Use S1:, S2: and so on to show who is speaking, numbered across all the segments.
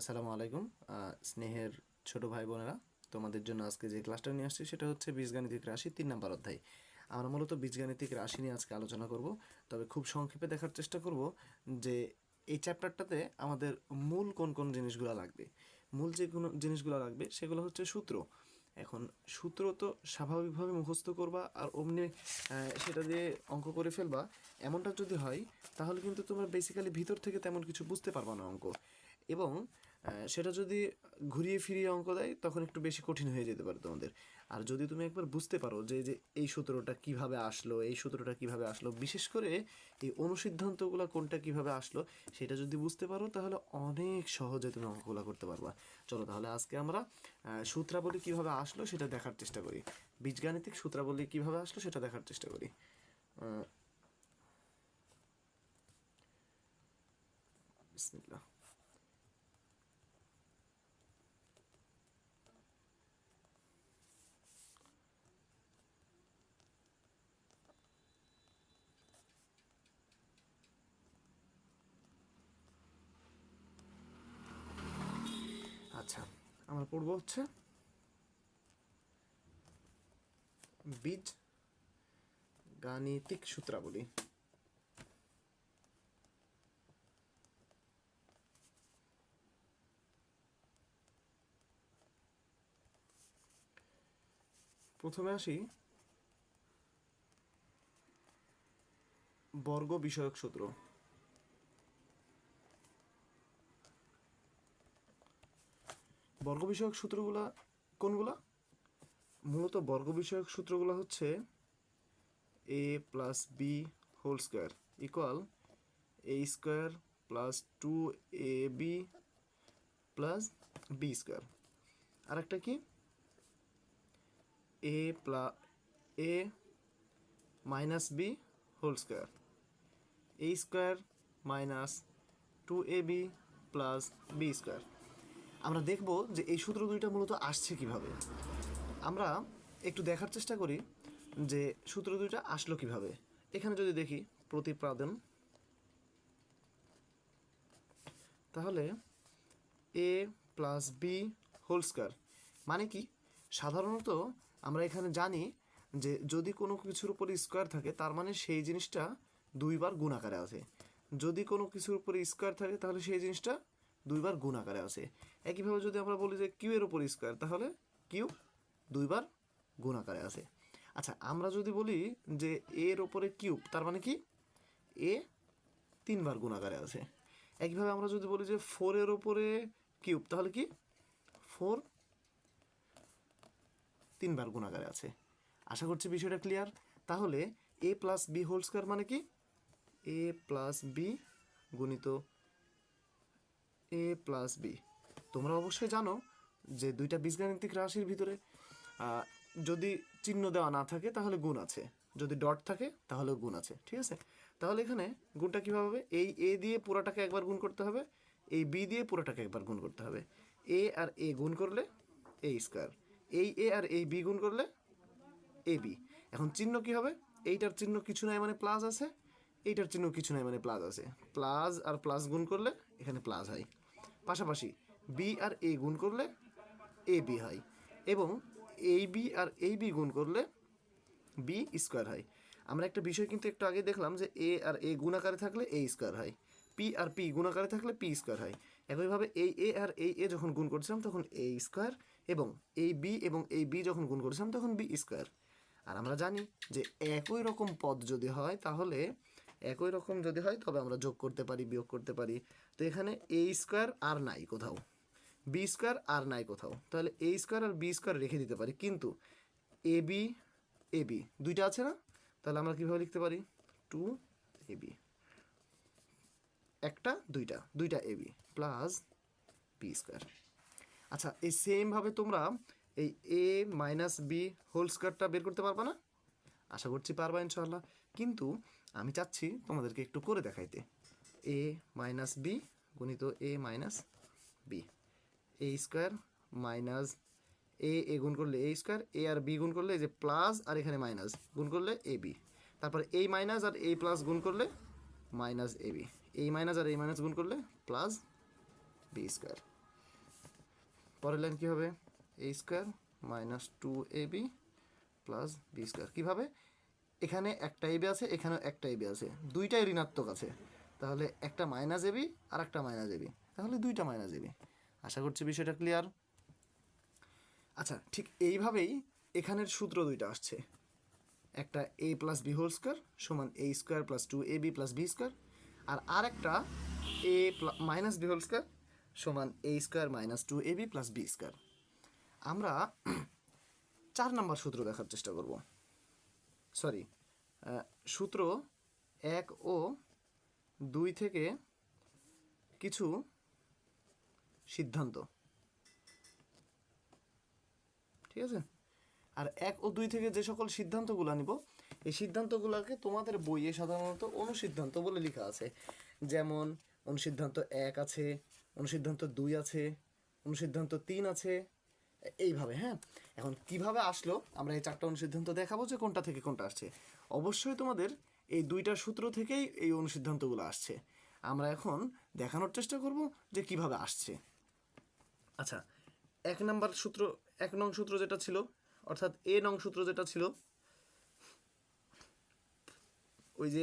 S1: আসসালামু আলাইকুম। স্নেহের ছোট ভাই বোনেরা, তোমাদের জন্য আজকে যে ক্লাসটা নিয়ে আসছি সেটা হচ্ছে বীজগাণিতিক রাশি তিন নাম্বার অধ্যায়। আমরা মূলত বীজগাণিতিক রাশি নিয়ে আজকে আলোচনা করব, তবে খুব সংক্ষেপে দেখার চেষ্টা করব যে এই চ্যাপ্টারটাতে আমাদের মূল কোন কোন জিনিসগুলো লাগবে। মূল যে কোনো জিনিসগুলো লাগবে সেগুলো হচ্ছে সূত্র। এখন সূত্র তো স্বাভাবিকভাবে মুখস্থ করবা আর অমনি সেটা দিয়ে অঙ্ক করে ফেলবা। এমনটা যদি হয়, তাহলে কিন্তু তোমরা বেসিক্যালি ভিতর থেকে তেমন কিছু বুঝতে পারবা না অঙ্ক। এবং সেটা যদি ঘুরিয়ে ফিরিয়ে অঙ্ক দেয়, তখন একটু বেশি কঠিন হয়ে যেতে পারে তোমাদের। আর যদি তুমি একবার বুঝতে পারো যে যে এই সূত্রটা কীভাবে আসলো, এই সূত্রটা কীভাবে আসলো, বিশেষ করে এই অনুসিদ্ধান্তগুলো কোনটা কীভাবে আসলো, সেটা যদি বুঝতে পারো, তাহলে অনেক সহজে তুমি অঙ্কগুলো করতে পারবা। চলো তাহলে আজকে আমরা সূত্রাবলী কীভাবে আসলো সেটা দেখার চেষ্টা করি। বীজগাণিতিক সূত্রাবলী কীভাবে আসলো সেটা দেখার চেষ্টা করি আচ্ছা আমরা পড়ব হচ্ছে বীজ গাণিতিক সূত্রাবলী। প্রথমে আসি বর্গ বিষয়ক সূত্র। বর্গ বিষয়ক সূত্রগুলা কোনগুলা? মূলত বর্গ বিষয়ক সূত্রগুলো হচ্ছে A plus B whole square equal A square plus two A B plus B square আরেকটা কি? A plus A minus B whole square A square minus two A B plus B square আমরা দেখব যে এই সূত্র দুইটা মূলত আসছে কীভাবে। আমরা একটু দেখার চেষ্টা করি যে সূত্র দুইটা আসলো কীভাবে। এখানে যদি দেখি প্রতিপাদন। তাহলে A plus B whole square মানে কি? সাধারণত আমরা এখানে জানি যে যদি কোনো কিছুর উপরে স্কোয়ার থাকে, তার মানে সেই জিনিসটা দুইবার গুণ আকারে আছে। যদি কোনো কিছুর উপরে স্কোয়ার থাকে, তাহলে সেই জিনিসটা দুইবার গুণ আকারে আছে। একইভাবে যদি আমরা বলি যে কিউ এর উপর স্কোয়ার তাহলে কিউ দুইবার গুণ আকারে আছে। আচ্ছা আমরা যদি বলি যে এর ওপরে কিউব তার মানে কি? এ তিনবার গুণ আকারে আছে। একইভাবে আমরা যদি বলি যে ফোরের ওপরে কিউব তাহলে কি? ফোর তিনবার গুণাকারে আছে। আশা করছি বিষয়টা ক্লিয়ার তাহলে A plus B whole square মানে কি? এ প্লাস বি গুণিত এ প্লাস বি তোমরা অবশ্যই জানো যে দুইটা বীজগাণিতিক রাশির ভিতরে যদি চিহ্ন দেওয়া না থাকে তাহলে গুণ আছে। যদি ডট থাকে তাহলেও গুণ আছে, ঠিক আছে? তাহলে এখানে গুণটা কীভাবে হবে? এই এ দিয়ে পুরোটাকে একবার গুণ করতে হবে, এই বি দিয়ে পুরোটাকে একবার গুণ করতে হবে। এ আর এ গুণ করলে এ স্কোয়ার এই এ আর এই বি গুণ করলে এ বি এখন চিহ্ন কি হবে? এইটার চিহ্ন কিছু নাই মানে প্লাস আছে, এইটার চিহ্ন কিছু নাই মানে প্লাস আছে। প্লাস আর প্লাস গুণ করলে এখানে প্লাস হয়। পাশাপাশি বি আর এ গুণ করলে এ বি হয় এবং এই বি আর এই বি গুণ করলে বি স্কোয়ার হয়। আমরা একটা বিষয় কিন্তু একটু আগে দেখলাম যে এ আর এ গুণাকারে থাকলে এ স্কোয়ার হয়। পি আর পি গুণাকারে থাকলে পি স্কোয়ার হয়। একইভাবে এই এ আর এই এ যখন গুণ করছিলাম তখন এ স্কোয়ার এবং এই বি এবং এই বি যখন গুণ করছিলাম তখন বি স্কোয়ার। আর আমরা জানি যে একই রকম পদ যদি হয় তাহলে একই রকম যদি হয় তবে আমরা যোগ করতে পারি, বিয়োগ করতে পারি। তো এখানে এ স্কোয়ার আর নাই কোথাও। বি স্কোয়ার আর নাই কোথাও। তাহলে এ স্কোয়ার আর বি স্কোয়ার রেখে দিতে পারি। কিন্তু এ বি এ বি দুইটা আছে না? তাহলে আমরা কীভাবে লিখতে পারি? টু এ বি একটা, দুইটা দুইটা A B plus B square আচ্ছা এই সেমভাবে তোমরা এই এ মাইনাস বি হোল স্কোয়ারটা বের করতে পারবা না? আশা করছি পারবা ইনশাল্লাহ কিন্তু আমি চাচ্ছি তোমাদেরকে একটু করে দেখাইতে। এ মাইনাস বি গুণিত A minus B A square minus A A গুণ করলে এ স্কোয়ার এ আর বি গুণ করলে এই যে প্লাস আর এখানে মাইনাস গুণ করলে এ বি তারপর এই মাইনাস আর এই প্লাস গুণ করলে মাইনাস এ বি এই মাইনাস আর এই মাইনাস গুণ করলে প্লাস বি স্কোয়ার পরের লাইন কী হবে? A square minus two A B plus B square কীভাবে? এখানে একটা এবি আছে, এখানেও একটা এবি আছে। দুইটাই ঋণাত্মক আছে। তাহলে একটা মাইনাস এবি আর একটা মাইনাস এবি তাহলে দুইটা মাইনাস এবি আশা করছি বিষয়টা ক্লিয়ার আচ্ছা ঠিক এইভাবেই এখানের সূত্র দুইটা আসছে। একটা A plus B whole square সমান A square plus two A B plus B square আর আরেকটা A minus B whole square সমান A square minus two A B plus B square আমরা চার নাম্বার সূত্র দেখার চেষ্টা করব। সরি সূত্র এক ও দুই থেকে কিছু সিদ্ধান্ত। ঠিক আছে? আর এক ও দুই থেকে যে সকল সিদ্ধান্তগুলো নিব, এই সিদ্ধান্তগুলোকে তোমাদের বইয়ে সাধারণত অনুসিদ্ধান্ত বলে লেখা আছে। যেমন, অনুসিদ্ধান্ত এক আছে, অনুসিদ্ধান্ত দুই আছে, অনুসিদ্ধান্ত তিন আছে, এইভাবে হ্যাঁ? এখন কীভাবে আসলো, আমরা এই চারটা অনুসিদ্ধান্ত দেখাবো যে কোনটা থেকে কোনটা আসছে। অবশ্যই তোমাদের এই দুইটা সূত্র থেকেই এই অনুসিদ্ধান্তগুলো আসছে। আমরা এখন দেখানোর চেষ্টা করব যে কীভাবে আসছে। আচ্ছা এক নাম্বার সূত্র, এক নং সূত্র যেটা ছিল, অর্থাৎ এ নং সূত্র যেটা ছিল, ওই যে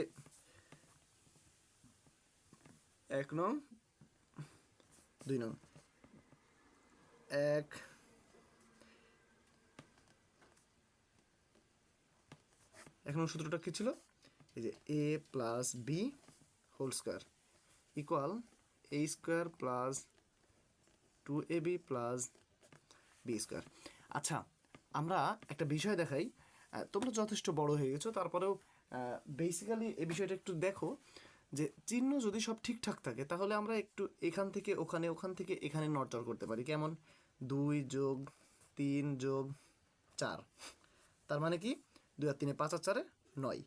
S1: এক নং, দুই নং, এক এক নং সূত্রটা কি ছিল? এই যে A plus B whole square equal A square plus two A B plus B square আচ্ছা আমরা একটা বিষয় দেখাই। তোমরা যথেষ্ট বড় হয়ে গেছো, তারপরেও বেসিক্যালি এই বিষয়টা একটু দেখো যে চিহ্ন যদি সব ঠিকঠাক থাকে, তাহলে আমরা একটু এখান থেকে ওখানে, ওখান থেকে এখানে নড়চড় করতে পারি। কেমন? দুই যোগ তিন যোগ চার। তার মানে কি? দুই আর তিনে পাঁচ আর চারে নয়।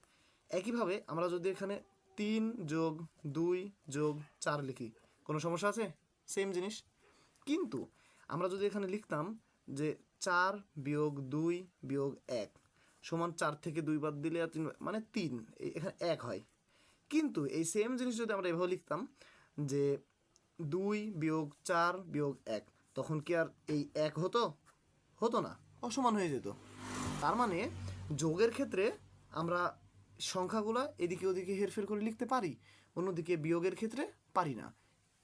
S1: একইভাবে আমরা যদি এখানে তিন যোগ দুই যোগ চার লিখি, কোনো সমস্যা আছে? সেম জিনিস। কিন্তু আমরা যদি এখানে লিখতাম যে চার বিয়োগ দুই বিয়োগ এক সমান চার থেকে দুই বাদ দিলে আর তিন মানে তিন এখানে এক হয়। কিন্তু এই সেম জিনিস যদি আমরা এভাবে লিখতাম যে দুই বিয়োগ চার বিয়োগ এক, তখন কি আর এই এক হতো? হতো না, অসমান হয়ে যেত। তার মানে যোগের ক্ষেত্রে আমরা সংখ্যাগুলা এদিকে ওদিকে হেরফের করে লিখতে পারি, অন্যদিকে বিয়োগের ক্ষেত্রে পারি না।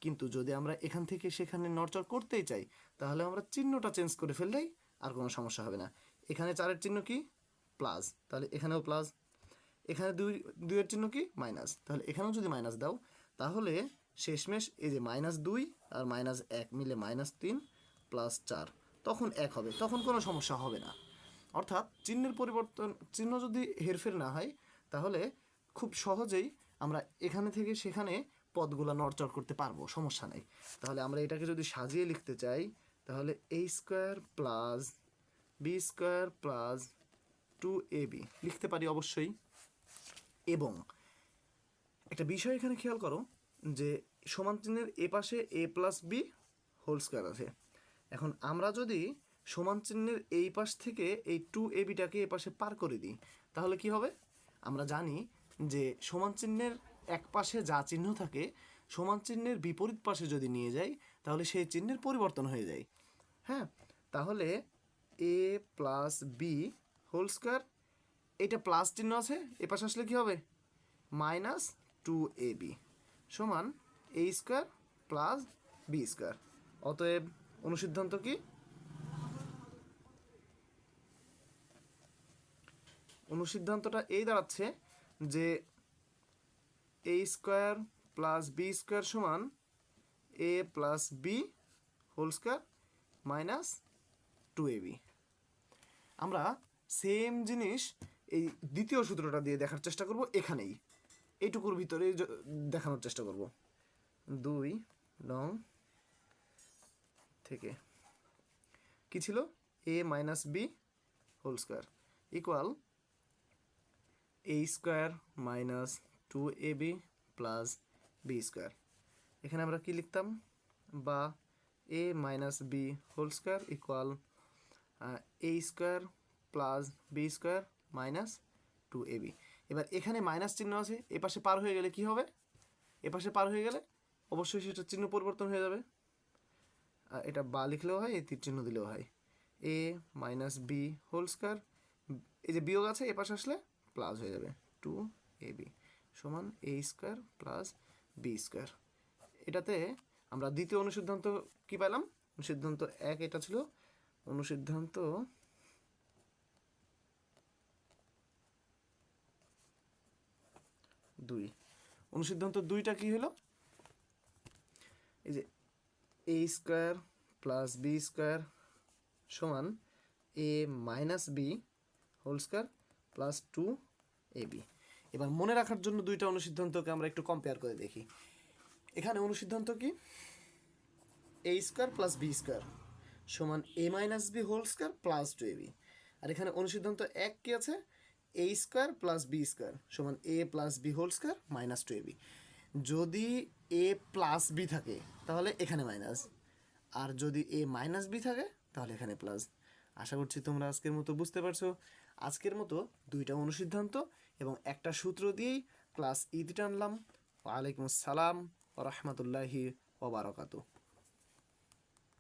S1: কিন্তু যদি আমরা এখান থেকে সেখানে নড়চড় করতেই চাই, তাহলে আমরা চিহ্নটা চেঞ্জ করে ফেললেই আর কোনো সমস্যা হবে না। এখানে চারের চিহ্ন কি? প্লাস তাহলে এখানেও প্লাস এখানে দুই, দুইয়ের চিহ্ন কি? মাইনাস তাহলে এখানেও যদি মাইনাস দাও, তাহলে শেষমেশ এই যে মাইনাস দুই আর মাইনাস এক মিলে মাইনাস তিন প্লাস চার, তখন এক হবে। তখন কোনো সমস্যা হবে না। অর্থাৎ চিহ্নের পরিবর্তন, চিহ্ন যদি হেরফের না হয়, তাহলে খুব সহজেই আমরা এখানে থেকে সেখানে পদগুলো নড়চড় করতে পারব, সমস্যা নেই। তাহলে আমরা এটাকে যদি সাজিয়ে লিখতে চাই, তাহলে A square plus B square plus two A B লিখতে পারি অবশ্যই। এবং একটা বিষয় এখানে খেয়াল করো, যে সমান চিহ্নের এ পাশে A plus B whole square আছে। এখন আমরা যদি সমান চিহ্নের এই পাশ থেকে এই টু এ বিটাকে এ পাশে পার করে দিই, তাহলে কি হবে? আমরা জানি যে সমান চিহ্নের এক পাশে যা চিহ্ন থাকে, সমান চিহ্নের বিপরীত পাশে যদি নিয়ে যাই, তাহলে সেই চিহ্নের পরিবর্তন হয়ে যায়। হ্যাঁ? তাহলে A plus B whole square এটা প্লাস চিহ্ন আছে, এ পাশে আসলে কী হবে? মাইনাস টু এ বি সমান A square plus B square অতএব অনুসিদ্ধান্ত কি? অনুসিদ্ধান্তটা এই দাঁড়াচ্ছে যে A square plus B square সমান A plus B whole square minus two A B আমরা সেম জিনিস এই দ্বিতীয় সূত্রটা দিয়ে দেখার চেষ্টা করব এখানেই। এইটুকুর ভিতরে দেখানোর চেষ্টা করব। দুই নং থেকে কি ছিল? A minus B whole square equal A square minus two A B plus B square এখানে আমরা কি লিখতাম? বা A minus B whole square equal A square plus B square minus two A B এবার এখানে মাইনাস চিহ্ন আছে, এ পাশে পার হয়ে গেলে কি হবে? এ পাশে পার হয়ে গেলে অবশ্যই সেটা চিহ্ন পরিবর্তন হয়ে যাবে। এটা বা লিখলেও হয় এই তীর চিহ্ন দিলেও হয়। A minus B whole square এই যে বিয়োগ আছে, এ পাশে আসলে প্লাস হয়ে যাবে টু এ বি সমান A square plus B square এটাতে আমরা দ্বিতীয় অনুসিদ্ধান্ত কি পেলাম? অনুসিদ্ধান্ত এক এটা ছিল। অনুসিদ্ধান্ত দুই। অনুসিদ্ধান্ত দুইটা কি হলো? এই যে A square plus B square সমান A minus B whole square plus two A B এবার মনে রাখার জন্য দুইটা অনুসিদ্ধান্তকে আমরা একটু কম্পেয়ার করে দেখি। এখানে অনুসিদ্ধান্ত কি? A square plus B square সমান A minus B whole square plus two A B আর এখানে অনুসিদ্ধান্ত এক কি আছে? A square plus B square সমান A plus B whole square minus two A B যদি এ প্লাস বি থাকে, তাহলে এখানে মাইনাস আর যদি এ মাইনাস বি থাকে, তাহলে এখানে প্লাস আশা করছি তোমরা আজকের মতো বুঝতে পারছ। আজকের মতো দুইটা অনুসিদ্ধান্ত। এবং একটা সূত্র দিয়েই ক্লাস ঈদ টানলাম ওয়ালাইকুম আসসালাম রহমতুল্লাহি ওবারকাতু